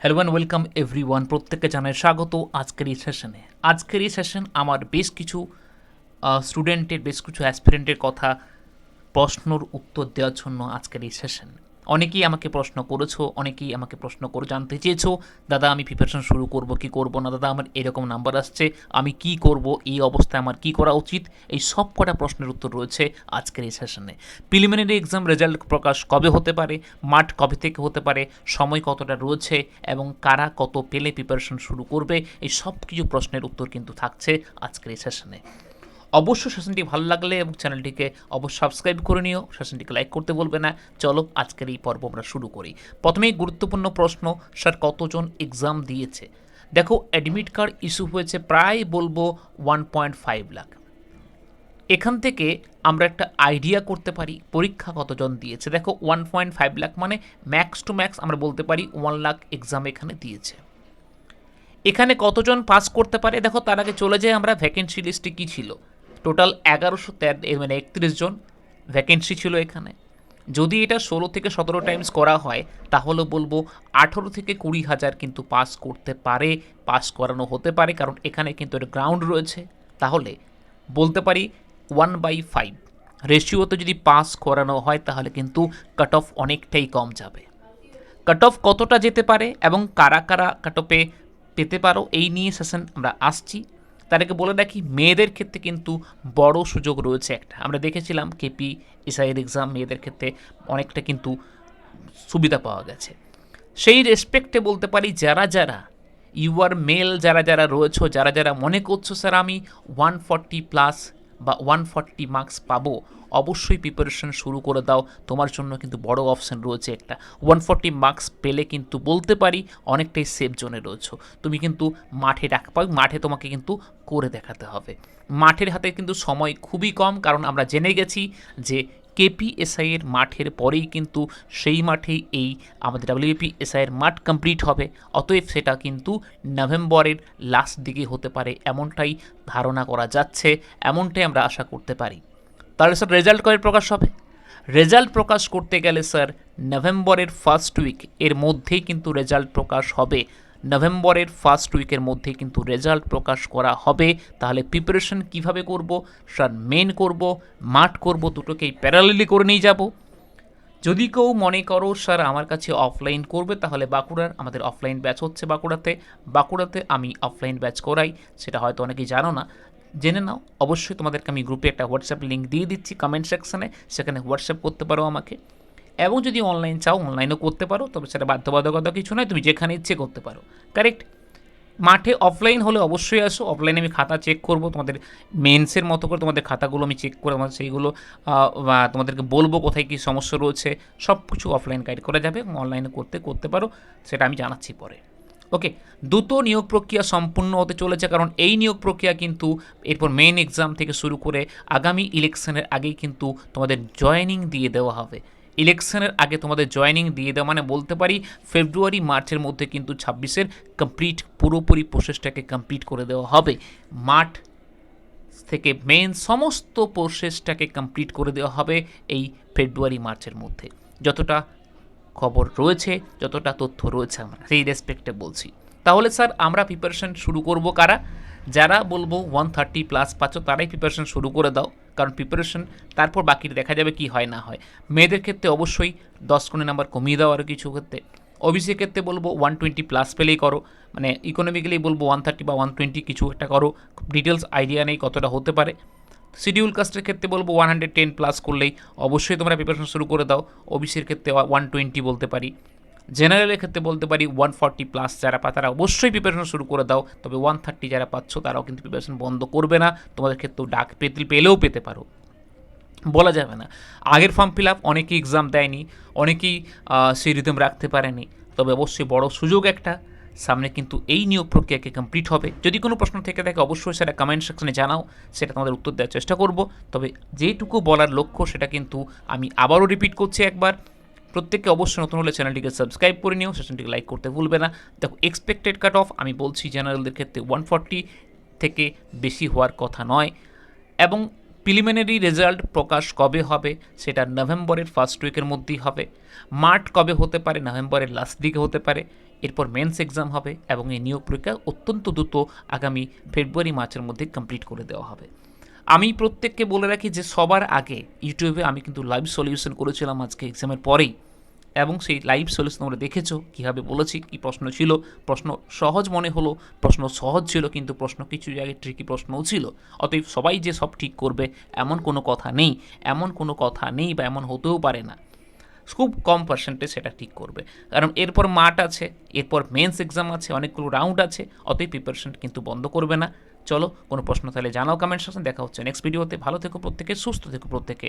Hello and welcome every one প্রত্যেককে জানাই স্বাগত আজকের এই সেশনে আজকের এই সেশন আমার বেশ কিছু স্টুডেন্টের বেশ কিছু অ্যাসপিরেন্টের কথা প্রশ্নর উত্তর দেওয়ার জন্য আজকের এই সেশন অনেকেই আমাকে প্রশ্ন করেছ, অনেকেই আমাকে প্রশ্ন করে জানতে চেয়েছো, দাদা, আমি প্রিপারেশন শুরু করব, কি করব না? দাদা, আমার এরকম নাম্বার আসছে, আমি কি করব, এই অবস্থায় আমার কি করা উচিত? এই সব কটা প্রশ্নের উত্তর রয়েছে আজকের এই সেশনে প্রিলিমিনারি এক্সাম রেজাল্ট প্রকাশ কবে হতে পারে, মাঠ কবে থেকে হতে পারে, সময় কতটা রয়েছে এবং কারা কত পেলে প্রিপারেশন শুরু করবে, এই সব কিছু প্রশ্নের উত্তর কিন্তু থাকছে আজকের এই সেশনে অবশ্য সেশনটি ভালো লাগলে এবং চ্যানেলটিকে অবশ্যই সাবস্ক্রাইব করে নিও। সেশনটিকে লাইক করতে বলবে না। চলো আজকের এই পর্ব আমরা শুরু করি। প্রথমেই গুরুত্বপূর্ণ প্রশ্ন, স্যার, কতজন এক্সাম দিয়েছে? দেখো অ্যাডমিট কার্ড ইস্যু হয়েছে প্রায় বলব ওয়ান পয়েন্ট ফাইভ লাখ এখান থেকে আমরা একটা আইডিয়া করতে পারি, পরীক্ষা কতজন দিয়েছে। দেখো ওয়ান পয়েন্ট ফাইভ লাখ মানে ম্যাক্স টু ম্যাক্স আমরা বলতে পারি ওয়ান লাখ এক্সাম এখানে দিয়েছে। এখানে কতজন পাস করতে পারে? দেখো, তার আগে চলে যাই আমরা ভ্যাকেন্সি লিস্টে কী ছিল। টোটাল এগারোশো তের মানে একত্রিশ জন ভ্যাকেন্সি ছিল এখানে। যদি এটা ষোলো থেকে সতেরো টাইমস করা হয়, তাহলে বলব আঠেরো থেকে কুড়ি হাজার কিন্তু পাস করতে পারে পাস করানো হতে পারে, কারণ এখানে কিন্তু একটা গ্রাউন্ড রয়েছে। তাহলে বলতে পারি ওয়ান বাই ফাইভ রেশিওতে যদি পাস করানো হয়, তাহলে কিন্তু কাট অফ অনেকটাই কম যাবে। কাট অফ কতটা যেতে পারে এবং কারা কারা কাট অফে পেতে পারো, এই নিয়ে সেশন আমরা আসছি। আগে বলে দেখি মেয়েদের ক্ষেত্রে কিন্তু বড় সুযোগ রয়েছে একটা। আমরা দেখেছিলাম কেপি এসআইয়ের এক্সাম মেয়েদের ক্ষেত্রে অনেকটা কিন্তু সুবিধা পাওয়া গেছে। সেই রেসপেক্টে বলতে পারি, যারা যারা ইউ আর মেল যারা যারা রয়েছে, যারা যারা মনে করছ স্যার আমি ওয়ান ফর্টি প্লাস বা ওয়ান ফর্টি মার্কস পাবো, অবশ্যই প্রিপারেশন শুরু করে দাও। তোমার জন্য কিন্তু বড় অপশান রয়েছে একটা। ওয়ান ফর্টি মার্কস পেলে কিন্তু বলতে পারি অনেকটাই সেফ জোনে রয়েছে। তুমি কিন্তু মাঠে ডাক পাও মাঠে তোমাকে কিন্তু করে দেখাতে হবে। মাঠের হাতে কিন্তু সময় খুবই কম, কারণ আমরা জেনে গেছি যে কেপিএসআই এর মাঠের পরেই কিন্তু সেই মাঠেই এই আমাদের ডাব্লিউপিএসআই এর মাঠ কমপ্লিট হবে। অতএব সেটা কিন্তু নভেম্বরের লাস্ট দিকে হতে পারে, এমনটাই ধারণা করা যাচ্ছে, এমনটাই আমরা আশা করতে পারি। তাহলে স্যার রেজাল্ট কবে প্রকাশ হবে? রেজাল্ট প্রকাশ করতে গেলে স্যার নভেম্বরের ফার্স্ট উইক এর মধ্যেই কিন্তু রেজাল্ট প্রকাশ হবে। নভেম্বরের ফার্স্ট উইকের মধ্যে কিন্তু রেজাল্ট প্রকাশ করা হবে। তাহলে প্রিপারেশন কীভাবে করব? স্যার মেন করব মাঠ করব, দুটোকেই প্যারালেলি করে নিয়ে যাব। যদি কেউ মনে করো স্যার আমার কাছে অফলাইন করবে, তাহলে বাঁকুড়ার আমাদের অফলাইন ব্যাচ হচ্ছে বাঁকুড়াতে। বাঁকুড়াতে আমি অফলাইন ব্যাচ করাই, সেটা হয়তো অনেকেই জানো না। জেনে নাও, অবশ্যই তোমাদেরকে আমি গ্রুপে একটা হোয়াটসঅ্যাপ লিঙ্ক দিয়ে দিচ্ছি কমেন্ট সেকশানে সেখানে হোয়াটসঅ্যাপ করতে পারো আমাকে। এবং যদি অনলাইন চাও অনলাইনও করতে পারো, তবে সেটা বাধ্যবাধকতা কিছু নয়, তুমি যেখানে ইচ্ছে করতে পারো। কারেক্ট মাঠে অফলাইন হলে অবশ্যই আসো। অফলাইনে আমি খাতা চেক করব, তোমাদের মেন্সের মতো করে তোমাদের খাতাগুলো আমি চেক করে তোমাদের সেইগুলো তোমাদেরকে বলব কোথায় কী সমস্যা রয়েছে। সব কিছু অফলাইন গাইড করা যাবে এবং অনলাইনে করতে করতে পারো, সেটা আমি জানাচ্ছি পরে। ওকে দ্রুত নিয়োগ প্রক্রিয়া সম্পূর্ণ হতে চলেছে, কারণ এই নিয়োগ প্রক্রিয়া কিন্তু এরপর মেন এক্সাম থেকে শুরু করে আগামী ইলেকশনের আগেই কিন্তু তোমাদের জয়েনিং দিয়ে দেওয়া হবে। ইলেকশনের আগে তোমাদের জয়েনিং দিয়ে দেওয়া মানে বলতে পারি ফেব্রুয়ারি, মার্চের মধ্যে কিন্তু ছাব্বিশের কমপ্লিট পুরোপুরি প্রসেসটাকে কমপ্লিট করে দেওয়া হবে। মাঠ থেকে মেন সমস্ত প্রসেসটাকে কমপ্লিট করে দেওয়া হবে এই ফেব্রুয়ারি, মার্চের মধ্যে। যতটা খবর রয়েছে, যতটা তথ্য রয়েছে, আমরা সেই রেসপেক্টে বলছি। তাহলে স্যার, আমরা প্রিপারেশন শুরু করব কারা? যারা বলব ওয়ান থার্টি প্লাস পাচ্ছ, তারাই প্রিপারেশন শুরু করে দাও। কারণ প্রিপারেশন তারপর বাকিটা দেখা যাবে কি হয় না হয়। মেয়েদের ক্ষেত্রে অবশ্যই দশ কোণে নাম্বার কমিয়ে দাও আরও কিছু ক্ষেত্রে। ওবিসির ক্ষেত্রে বলব ওয়ান টোয়েন্টি প্লাস পেলেই করো। মানে ইকোনমিক্যালি বলব ওয়ান থার্টি বা ওয়ান টোয়েন্টি কিছু একটা করো। ডিটেলস আইডিয়া নেই কতটা হতে পারে। শিডিউল কাস্টের ক্ষেত্রে বলব ওয়ান হান্ড্রেড টেন প্লাস করলেই অবশ্যই তোমরা প্রিপারেশন শুরু করে দাও। ওবিসির ক্ষেত্রে ওয়ান টোয়েন্টি বলতে পারি। জেনারেলের ক্ষেত্রে বলতে পারি ওয়ান ফর্টি প্লাস যারা পা তারা অবশ্যই প্রিপারেশন শুরু করে দাও। তবে ওয়ান থার্টি যারা পাচ্ছ, তারাও কিন্তু প্রিপারেশন বন্ধ করবে না। তোমাদের ক্ষেত্রেও ডাক পেতে, পেলেও পেতে পারো। বলা যাবে না। আগের ফর্ম ফিল আপ অনেকেই এক্সাম দেয়নি, অনেকেই সেই রিদম রাখতে পারেনি। তবে অবশ্যই বড় সুযোগ একটা। সামনে কিন্তু এই নিয়োগ প্রক্রিয়াকে কমপ্লিট হবে। যদি কোনো প্রশ্ন থেকে থাকে, অবশ্যই সেটা কমেন্ট সেকশনে জানাও। সেটা তোমাদের উত্তর দেওয়ার চেষ্টা করব। তবে যেটুকু বলার লক্ষ্য, সেটা কিন্তু আমি আবারও রিপিট করছি একবার। প্রত্যেককে অবশ্যই নতুন হলে চ্যানেলটিকে সাবস্ক্রাইব করে নিও, সেশনটিকে লাইক করতে ভুলবে না। দেখো এক্সপেক্টেড কাট অফ আমি বলছি জেনারেলদের ক্ষেত্রে ওয়ান থেকে বেশি হওয়ার কথা নয়। এবং প্রিলিমিনারি রেজাল্ট প্রকাশ কবে হবে, সেটা নভেম্বরের ফার্স্ট উইকের মধ্যেই হবে। মার্ট কবে হতে পারে, নভেম্বরের লাস্ট দিকে হতে পারে। এরপর মেন্স এক্সাম হবে এবং এই নিয়োগ পরীক্ষা অত্যন্ত দ্রুত আগামী ফেব্রুয়ারি মার্চের মধ্যে কমপ্লিট করে দেওয়া হবে। আমি প্রত্যেককে বলে রাখি যে সবার আগে ইউটিউবে আমি কিন্তু লাইভ সলিউশন করেছিলাম আজকে এক্সামের পরেই। এবং সেই লাইভ সলিউশন তোমরা দেখেছ, কীভাবে বলেছি, কী প্রশ্ন ছিল, প্রশ্ন সহজ মনে হলো, প্রশ্ন সহজ ছিল, কিন্তু প্রশ্ন কিছু জায়গায় ট্রিকি প্রশ্নও ছিল। অতএব সবাই যে সব ঠিক করবে, এমন কোনো কথা নেই, এমন কোনো কথা নেই বা এমন হতেও পারে না। খুব কম পার্সেন্টেজ সেটা ঠিক করবে। কারণ এরপর মাঠ আছে, এরপর মেন্স এক্সাম আছে, অনেকগুলো রাউন্ড আছে, অতএব প্রিপারেশন কিন্তু বন্ধ করবে না। চলো কোনো প্রশ্ন তাহলে জানাও কমেন্ট সেকশন দেখা হচ্ছে নেক্সট ভিডিওতে ভালো থেকো প্রত্যেকে, সুস্থ থেকো প্রত্যেকে।